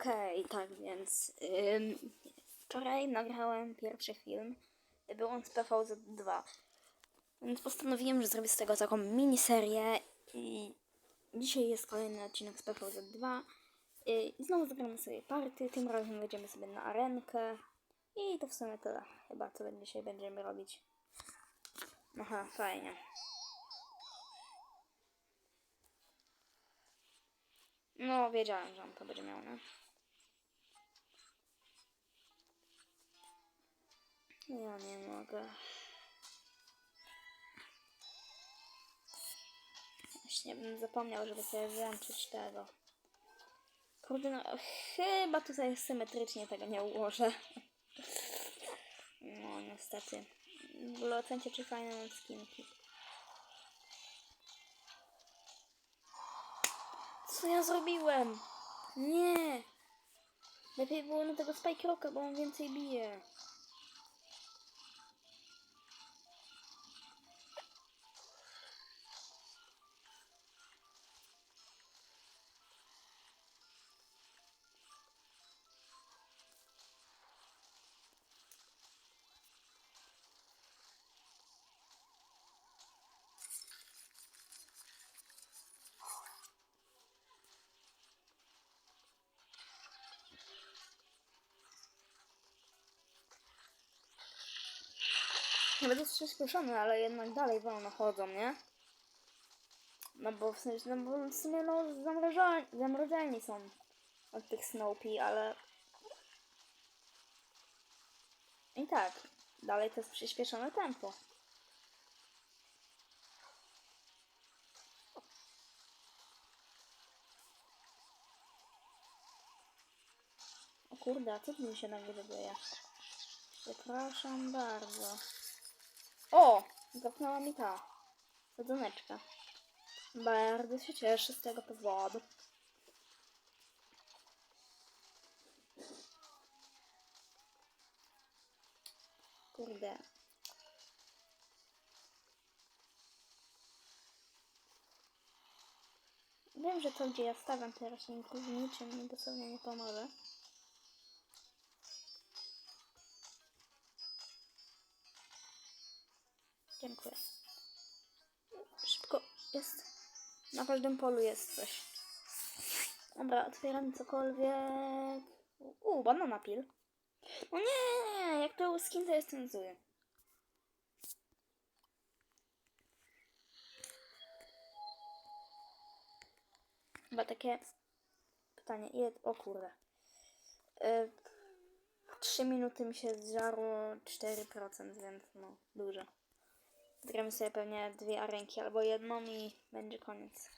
Okej, tak więc ym, wczoraj nagrałem pierwszy film. Był on z PVZ2. Więc postanowiłem, że zrobię z tego taką miniserię i dzisiaj jest kolejny odcinek z PVZ2. Y, I znowu zagramy sobie party, tym razem wejdziemy sobie na arenkę. I to w sumie tyle. Chyba co dzisiaj będziemy robić. Aha, fajnie. No, wiedziałem, że on to będzie miał, nie? Ja nie mogę. Właśnie bym zapomniał, żeby sobie włączyć tego. Kurde, no chyba tutaj symetrycznie tego nie ułożę. No, niestety. W ogóle ocencie, czy fajne mam skinki. Co ja zrobiłem? Nie! Lepiej było na tego Spike Rocka, bo on więcej bije. Nawet jest przyspieszony, ale jednak dalej wolno chodzą, nie? No bo w sensie, no bo w sumie no zamrożeni, zamrożeni są od tych Snoopy, ale... I tak, dalej to jest przyspieszone tempo. O kurde, a co tu mi się nagle dzieje? Przepraszam bardzo. O! Zapnęła mi ta sadzoneczka. Bardzo się cieszę z tego powodu. Kurde. Wiem, że to, gdzie ja stawiam te roślinki, w niczym mi dosłownie nie pomoże. Jest. Na każdym polu jest coś. Dobra, otwieram cokolwiek. Uuu, banana pil. No nie, jak to skin, to jestem zły. Chyba takie pytanie, ile... O kurde. Y, 3 minuty mi się zżarło 4%, więc no, dużo. Zgramy sobie pewnie dwie arenki albo jedną i będzie koniec.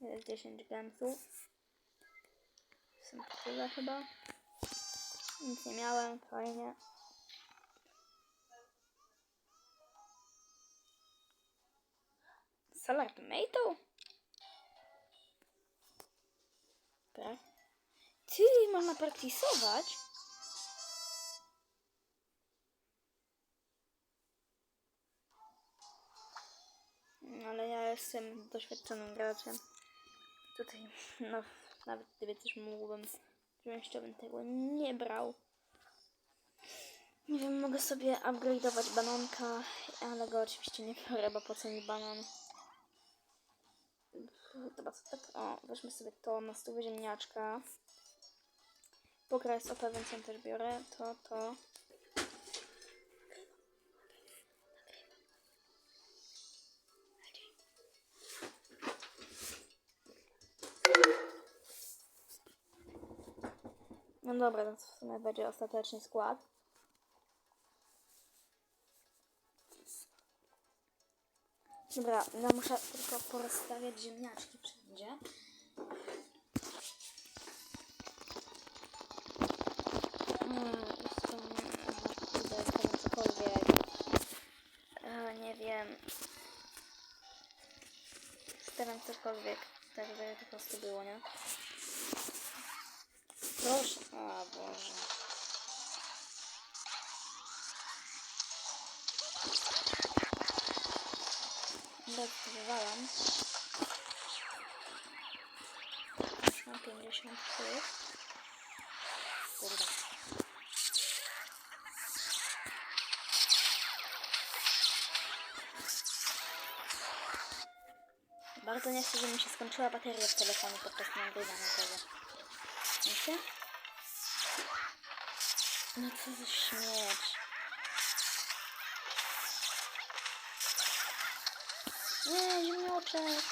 Jest 10 gemsów. Są tyle chyba. Nic nie miałem, fajnie. Solar Tomato? Można praktisować? No, Ale ja jestem doświadczonym graczem. Tutaj, no, nawet gdyby coś mógłbym wziąć, to bym tego nie brał. Nie wiem, mogę sobie upgrade'ować bananka, ale go oczywiście nie biorę, bo po co mi banan? Dobra, tak? O, weźmy sobie to na stół ziemniaczka. Pokra jest OP, więc ją też biorę. To, to. No dobra, to w sumie będzie ostateczny skład. Dobra, ja muszę tylko porozstawiać ziemniaczki wszędzie. Cokolwiek, tak żeby to po prostu było, nie? Proszę. O Boże. Dobra, wywalam. Mam 50 tych. Kurde. Bardzo nie chcę, żeby mi się skończyła bateria w telefonie podczas nagrywania tego. Wiecie? No co za śmierć. Nie, ziemnioczek.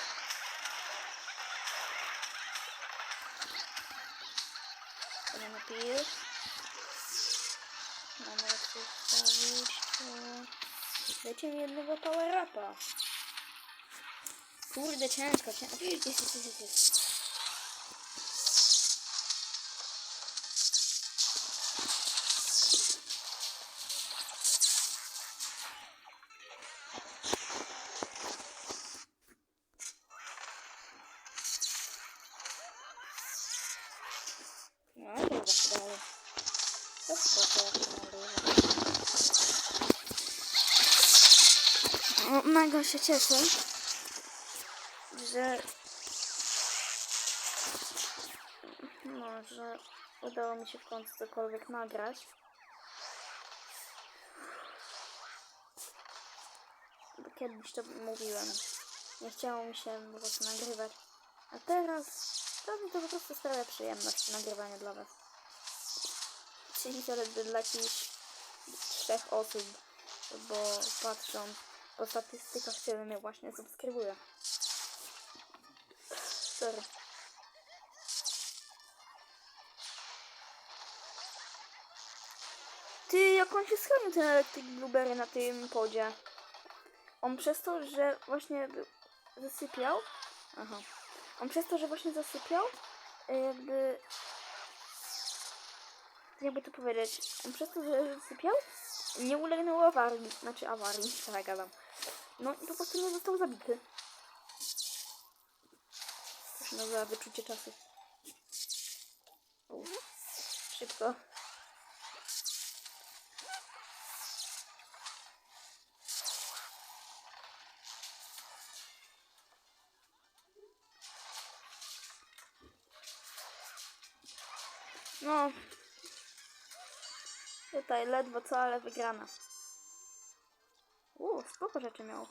Będziemy pil. Mamy. Tu. Dajcie mi jednego power upa. Kurde, ciężko, ciężko. Jest, jest, jest, jest. No, dobra, dalej. To spoko, Mega się cieszę, że udało mi się w końcu cokolwiek nagrać. Bo kiedyś to mówiłem. Nie chciało mi się po prostu nagrywać. A teraz to mi to po prostu sprawia przyjemność nagrywanie dla was. Czyli to dla jakichś trzech osób, bo patrzą po statystykach, tyle mnie właśnie subskrybuje. Ty, jak on się schronił ten elektryk Blueberry na tym podzie? On przez to, że właśnie zasypiał. Aha. On przez to, że właśnie zasypiał, jakby. Jakby to powiedzieć? On przez to, że zasypiał, nie uległ awarii. Znaczy awarii, ja gadam. No i po prostu nie został zabity. Się nazywa wyczucie czasu. U. Szybko. No. Tutaj ledwo co, ale wygrana. Uuu, spoko rzeczy miał.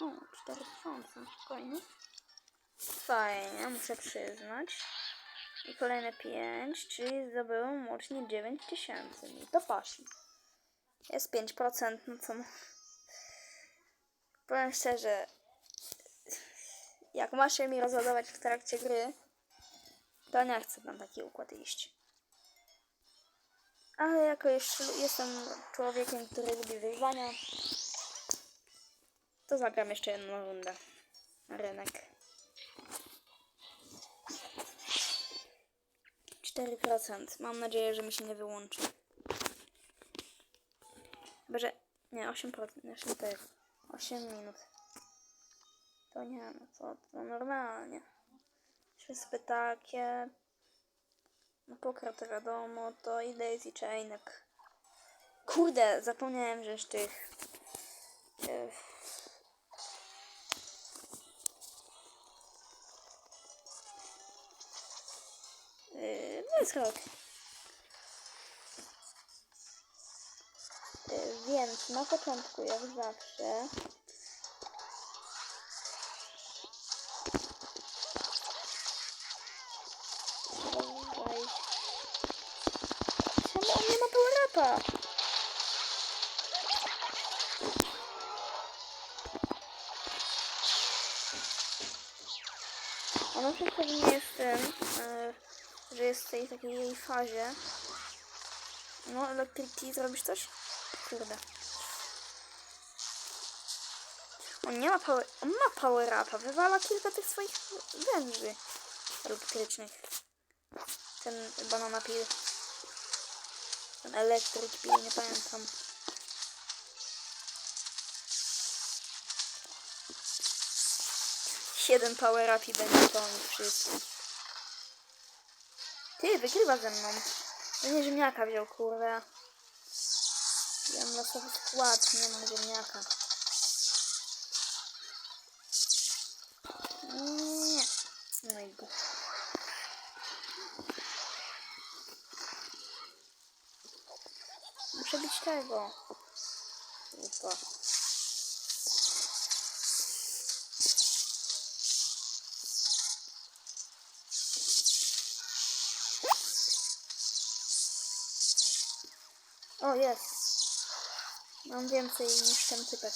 O, 4000, spokojnie. Fajnie, muszę przyznać. I kolejne 5, czyli zdobyłem łącznie 9000. I to pasi. Jest 5%, no co no. Powiem szczerze, jak masz mi rozładować w trakcie gry, to nie chcę na taki układ iść. Ale jako już jestem człowiekiem, który lubi wyzwania, to zagram jeszcze jedną rundę rynek. 4%. Mam nadzieję, że mi się nie wyłączy. Chyba, że... Nie, 8%. Jeszcze to jest 8 minut. To nie, no co, to normalnie. Wszystkie takie. No pokra to wiadomo, to i Daisy Chainek. Kurde, zapomniałem, że jeszcze tych... e, Yy, rok. Yy, więc na początku, jak zawsze, Dawaj. Czemu on nie ma power A może pewnie jest ten, e, że jest w tej takiej jej fazie. No, elektryki, zrobisz coś? Kurde. On nie ma power, on ma power upa, wywala kilka tych swoich węży elektrycznych. Ten banana pil. Ten elektryk pil, nie pamiętam. Siedem power upi będzie to oni wszyscy. Ty, wygrywa ze mną. No nie ziemniaka wziął, kurwa. Ja mam losowy skład, nie mam ziemniaka. Nie. No i bóg. Muszę być tego. Upa. O, jest. Mam więcej niż ten typek.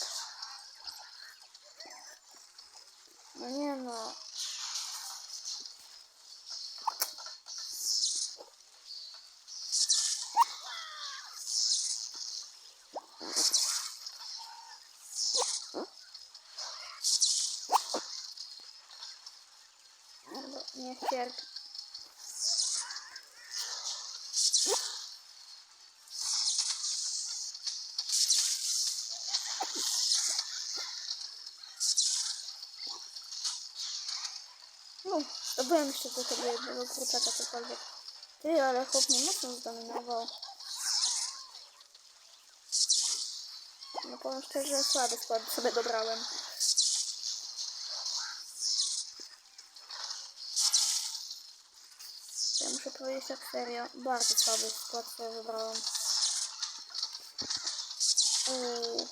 No nie no. No, Nie cierpię. No, zdobyłem jeszcze do tego jednego kurczaka cokolwiek. Ty, ale chłop mnie mocno zdominował. No powiem szczerze, słaby skład sobie dobrałem. Ja muszę powiedzieć tak serio, bardzo słaby skład sobie wybrałem. Uuu.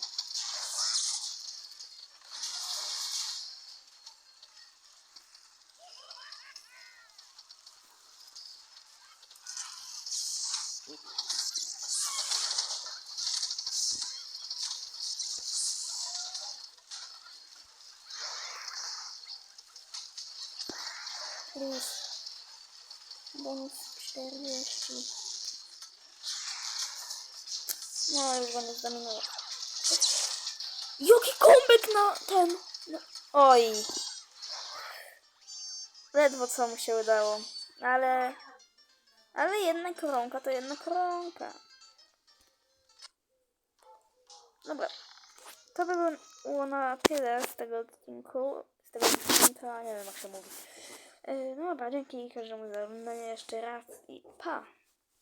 Please. Bonus 40. No, już go nie zdominuję. Jaki kombek na ten! No. Oj. Ledwo co mu się udało. Ale... Ale jedna koronka to jedna koronka. Dobra. To by było na tyle z tego odcinku. Z tego odcinka, nie wiem jak się mówi. Yy, No dobra, dzięki każdemu za oglądanie jeszcze raz i pa!